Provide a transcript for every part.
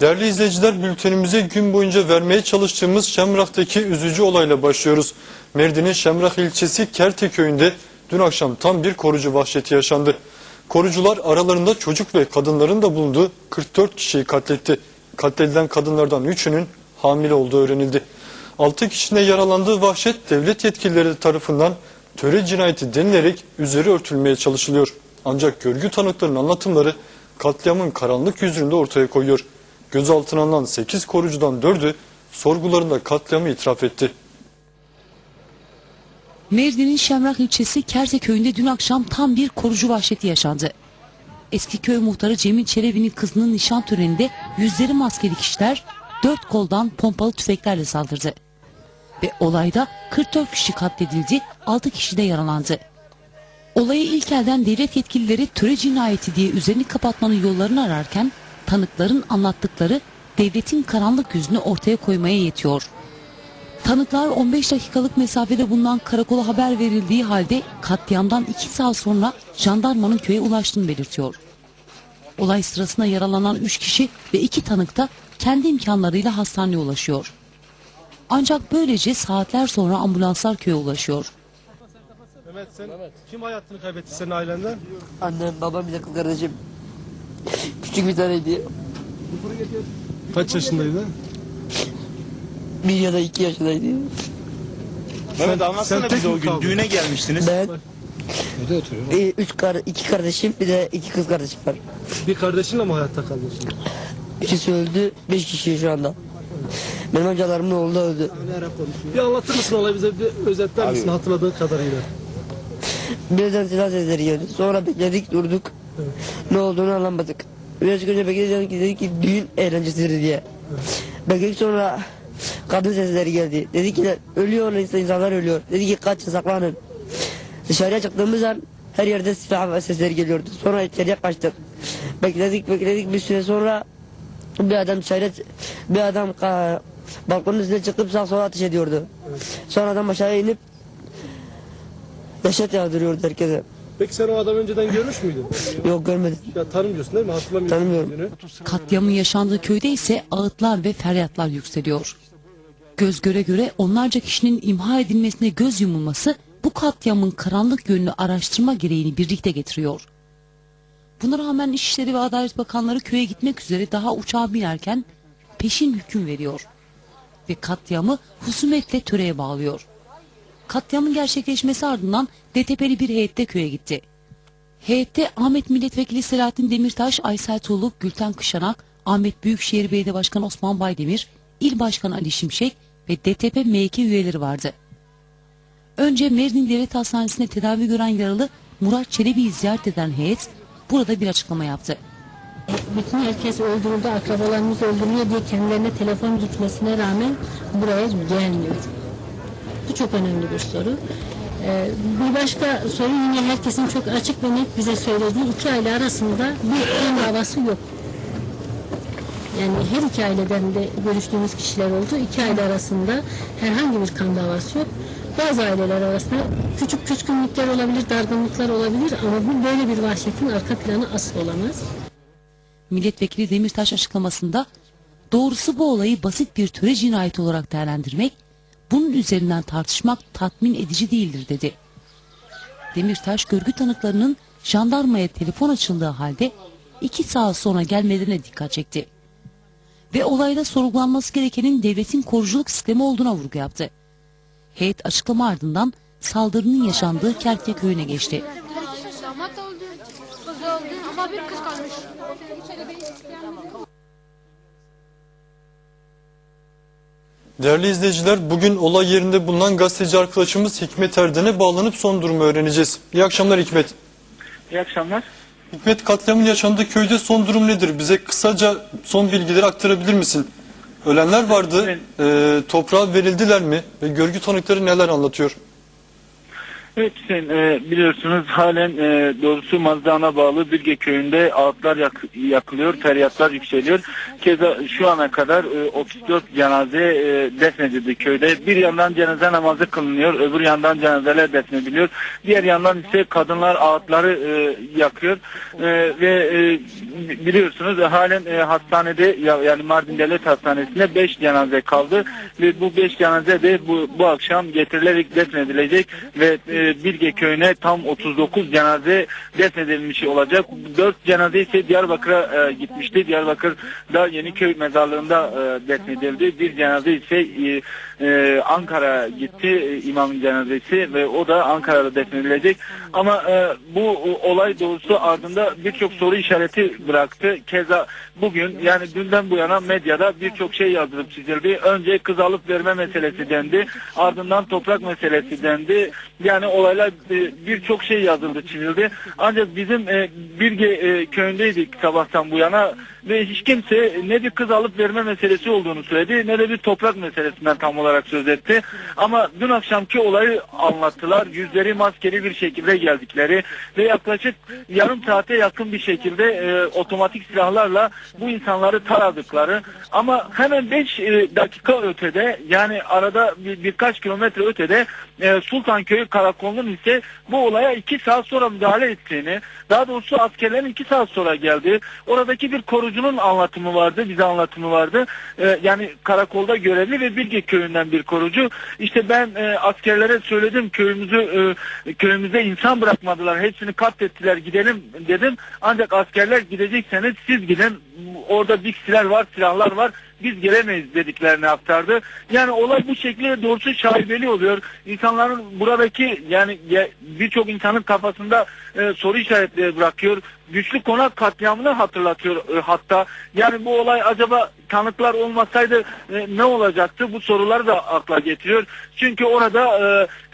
Değerli izleyiciler bültenimize gün boyunca vermeye çalıştığımız Şemrah'taki üzücü olayla başlıyoruz. Merdin'in Şemrah ilçesi Kerte köyünde dün akşam tam bir korucu vahşeti yaşandı. Korucular aralarında çocuk ve kadınların da bulunduğu 44 kişiyi katletti. Katledilen kadınlardan 3'ünün hamile olduğu öğrenildi. 6 kişinin yaralandığı vahşet devlet yetkilileri tarafından töre cinayeti denilerek üzeri örtülmeye çalışılıyor. Ancak görgü tanıklarının anlatımları katliamın karanlık yüzünü de ortaya koyuyor. Gözaltına alınan 8 korucudan 4'ü sorgularında katliamı itiraf etti. Merdin'in Şemrak ilçesi Kerte köyünde dün akşam tam bir korucu vahşeti yaşandı. Eski köy muhtarı Cemil Çelebi'nin kızının nişan töreninde yüzleri maskeli kişiler dört koldan pompalı tüfeklerle saldırdı. Ve olayda 44 kişi katledildi, 6 kişi de yaralandı. Olayı ilk elden devlet yetkilileri töre cinayeti diye üzerini kapatmanın yollarını ararken tanıkların anlattıkları devletin karanlık yüzünü ortaya koymaya yetiyor. Tanıklar 15 dakikalık mesafede bulunan karakola haber verildiği halde katliamdan 2 saat sonra jandarmanın köye ulaştığını belirtiyor. Olay sırasında yaralanan 3 kişi ve 2 tanık da kendi imkanlarıyla hastaneye ulaşıyor. Ancak böylece saatler sonra ambulanslar köye ulaşıyor. Mehmet sen kim hayatını kaybetti senin ailenden? Annem, babam bir de kız kardeşim. Küçük bir taneydi. Kaç yaşındaydı? Bir ya da iki yaşındaydı. Mehmet anlatsana sen bize o tek mi gün. kaldın? Düğüne gelmiştiniz. Ben e, üç kar, iki kardeşim bir de iki kız kardeşim var. Bir kardeşinle mi hayatta kaldın şimdi? İkisi öldü, beş kişi şu anda. Benim amcalarımın oğlu da öldü. Bir anlatır mısın olayı bize bir özetler misin hatırladığın kadarıyla? Birden silah sesleri geldi. Sonra bekledik durduk. Ne olduğunu anlamadık. Biraz önce bekledik dedik ki düğün eğlencesidir diye. Bekledik sonra kadın sesleri geldi. Dedi ki ölüyor insanlar ölüyor. Dedi ki kaçın saklanın. Dışarıya çıktığımız an her yerde silah sesleri geliyordu. Sonra içeriye kaçtık. Bekledik bekledik bir süre sonra bir adam dışarıya bir adam balkonun üstüne çıkıp sağ sola ateş ediyordu. Sonra adam aşağıya inip dehşet yağdırıyordu herkese. Peki sen o adamı önceden görmüş müydün? Yok görmedim. Ya tanımıyorsun değil mi? Hatırlamıyorsun. Tanımıyorum. yüzünü. Katliamın yaşandığı köyde ise ağıtlar ve feryatlar yükseliyor. Göz göre göre onlarca kişinin imha edilmesine göz yumulması bu katliamın karanlık yönünü araştırma gereğini birlikte getiriyor. Buna rağmen İçişleri ve Adalet Bakanları köye gitmek üzere daha uçağa binerken peşin hüküm veriyor. Ve katliamı husumetle töreye bağlıyor. Katliamın gerçekleşmesi ardından DTP'li bir heyette köye gitti. Heyette Ahmet Milletvekili Selahattin Demirtaş, Aysel Tuğluk, Gülten Kışanak, Ahmet Büyükşehir Belediye Başkanı Osman Baydemir, İl Başkanı Ali Şimşek ve DTP MK üyeleri vardı. Önce Merdin Devlet Hastanesi'nde tedavi gören yaralı Murat Çelebi'yi ziyaret eden heyet burada bir açıklama yaptı. Bütün herkes öldürüldü, akrabalarımız öldürülüyor diye kendilerine telefon gitmesine rağmen buraya gelmiyor. Bu çok önemli bir soru. Ee, bir başka soru yine herkesin çok açık ve net bize söylediği iki aile arasında bir kan davası yok. Yani her iki aileden de görüştüğümüz kişiler oldu. İki aile arasında herhangi bir kan davası yok. Bazı aileler arasında küçük küskünlükler olabilir, dargınlıklar olabilir ama bu böyle bir vahşetin arka planı asıl olamaz. Milletvekili Demirtaş açıklamasında doğrusu bu olayı basit bir töre cinayeti olarak değerlendirmek, bunun üzerinden tartışmak tatmin edici değildir dedi. Demirtaş görgü tanıklarının jandarmaya telefon açıldığı halde iki saat sonra gelmelerine dikkat çekti. Ve olayda sorgulanması gerekenin devletin koruculuk sistemi olduğuna vurgu yaptı. Heyet açıklama ardından saldırının yaşandığı Kerke köyüne geçti. Damat oldu, kız oldu ama bir kız kalmış. Değerli izleyiciler bugün olay yerinde bulunan gazeteci arkadaşımız Hikmet Erden'e bağlanıp son durumu öğreneceğiz. İyi akşamlar Hikmet. İyi akşamlar. Hikmet katliamın yaşandığı köyde son durum nedir? Bize kısaca son bilgileri aktarabilir misin? Ölenler vardı, Evet. e, toprağa verildiler mi? Ve görgü tanıkları neler anlatıyor? Evet Hüseyin e, biliyorsunuz halen e, doğrusu Mazdan'a bağlı Bilge köyünde ağıtlar yak- yakılıyor, feryatlar yükseliyor. Keza şu ana kadar e, 34 cenaze e, defnedildi köyde. Bir yandan cenaze namazı kılınıyor, öbür yandan cenazeler defnediliyor. Diğer yandan ise kadınlar ağıtları yakıyor ve biliyorsunuz e, halen hastanede ya- yani Mardin Devlet Hastanesi'nde 5 cenaze kaldı ve bu 5 cenaze de bu, bu akşam getirilerek defnedilecek ve e, Bilge köyüne tam 39 cenaze defnedilmiş olacak. 4 cenaze ise Diyarbakır'a e, gitmişti. Diyarbakır'da Yeniköy mezarlığında e, defnedildi. Bir cenaze ise e, e, Ankara gitti e, cenazesi ve o da Ankara'da defnedilecek. Ama e, bu olay doğrusu ardında birçok soru işareti bıraktı. Keza bugün yani dünden bu yana medyada birçok şey yazılıp çizildi. Önce kız alıp verme meselesi dendi. Ardından toprak meselesi dendi. Yani olaylar e, birçok şey yazıldı çizildi. Ancak bizim e, Birge e, köyündeydik sabahtan bu yana ve hiç kimse ne bir kız alıp verme meselesi olduğunu söyledi ne de bir toprak meselesinden tam olarak söz etti. Ama dün akşamki olayı anlattılar. Yüzleri maskeli bir şekilde geldikleri ve yaklaşık yarım saate yakın bir şekilde e, otomatik silahlarla bu insanları taradıkları ama hemen 5 dakika ötede yani arada bir, birkaç kilometre ötede e, Sultanköy'ü karakolunun ise bu olaya 2 saat sonra müdahale ettiğini daha doğrusu askerlerin 2 saat sonra geldi. Oradaki bir korucunun anlatımı vardı, bize anlatımı vardı. E, yani karakolda görevli ve Bilge köyünden bir korucu. İşte ben e, askerlere söyledim köyümüzü e, köyümüze insan bırakmadılar. Hepsini katlettiler gidelim dedim. Ancak askerler gidecekseniz siz gidin. Orada biksiler var, silahlar var. Biz gelemeyiz dediklerini aktardı. Yani olay bu şekilde doğrusu şaibeli oluyor. İnsanların buradaki yani birçok insanın kafasında e, soru işaretleri bırakıyor. Güçlü konak katliamını hatırlatıyor e, hatta. Yani bu olay acaba tanıklar olmasaydı e, ne olacaktı? Bu soruları da akla getiriyor. Çünkü orada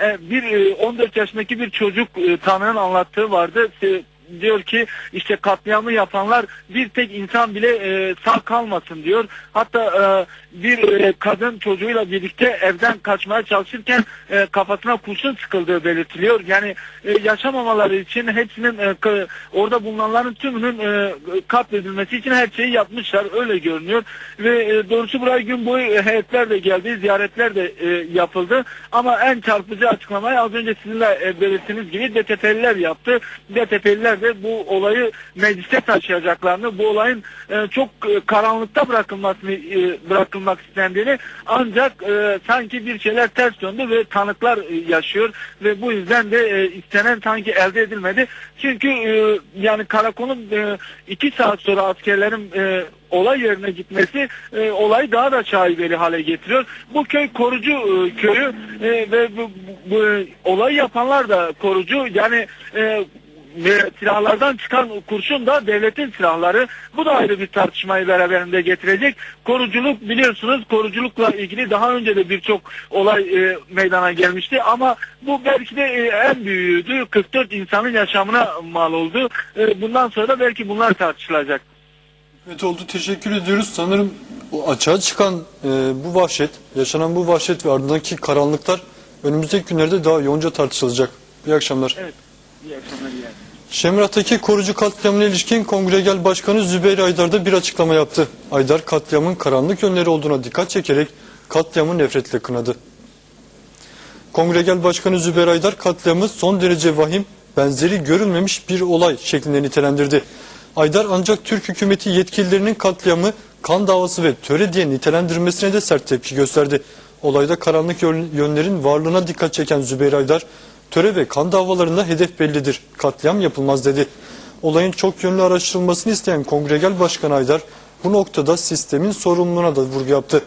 e, e, bir e, 14 yaşındaki bir çocuk e, Tanrı'nın anlattığı vardı. E, diyor ki işte katliamı yapanlar bir tek insan bile e, sağ kalmasın diyor. Hatta e, bir e, kadın çocuğuyla birlikte evden kaçmaya çalışırken e, kafasına kurşun sıkıldığı belirtiliyor. Yani e, yaşamamaları için hepsinin e, orada bulunanların tümünün e, katledilmesi için her şeyi yapmışlar. Öyle görünüyor. Ve e, doğrusu buraya gün boyu e, heyetler de geldi, ziyaretler de e, yapıldı. Ama en çarpıcı açıklamayı az önce sizinle e, belirttiğiniz gibi DTP'liler yaptı. DTP'liler de bu olayı meclise taşıyacaklarını, bu olayın e, çok e, karanlıkta bırakılmasını e, bırakılmak istendiğini ancak e, sanki bir şeyler ters döndü ve tanıklar e, yaşıyor ve bu yüzden de e, istenen sanki elde edilmedi. Çünkü e, yani karakolun e, iki saat sonra askerlerin e, olay yerine gitmesi e, olayı daha da şaibeli hale getiriyor. Bu köy korucu e, köyü e, ve bu, bu, bu, olayı yapanlar da korucu yani e, ve silahlardan çıkan kurşun da devletin silahları. Bu da ayrı bir tartışmayı beraberinde getirecek. Koruculuk biliyorsunuz koruculukla ilgili daha önce de birçok olay e, meydana gelmişti ama bu belki de e, en büyüğüydü. 44 insanın yaşamına mal oldu. E, bundan sonra da belki bunlar tartışılacak. Evet oldu teşekkür ediyoruz. Sanırım o açığa çıkan e, bu vahşet, yaşanan bu vahşet ve ardındaki karanlıklar önümüzdeki günlerde daha yoğunca tartışılacak. İyi akşamlar. Evet. İyi akşamlar. Şemrah'taki korucu katliamına ilişkin Kongregel Başkanı Zübeyir Aydar da bir açıklama yaptı. Aydar katliamın karanlık yönleri olduğuna dikkat çekerek katliamı nefretle kınadı. Kongregel Başkanı Zübeyir Aydar katliamı son derece vahim, benzeri görülmemiş bir olay şeklinde nitelendirdi. Aydar ancak Türk hükümeti yetkililerinin katliamı kan davası ve töre diye nitelendirmesine de sert tepki gösterdi. Olayda karanlık yön- yönlerin varlığına dikkat çeken Zübeyir Aydar, töre ve kan davalarında hedef bellidir, katliam yapılmaz dedi. Olayın çok yönlü araştırılmasını isteyen Kongregel Başkanı Aydar, bu noktada sistemin sorumluluğuna da vurgu yaptı.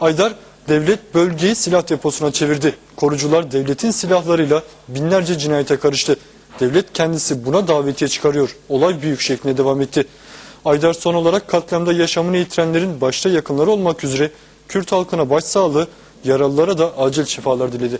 Aydar, devlet bölgeyi silah deposuna çevirdi. Korucular devletin silahlarıyla binlerce cinayete karıştı. Devlet kendisi buna davetiye çıkarıyor. Olay büyük şeklinde devam etti. Aydar son olarak katliamda yaşamını yitirenlerin başta yakınları olmak üzere Kürt halkına başsağlığı, yaralılara da acil şifalar diledi.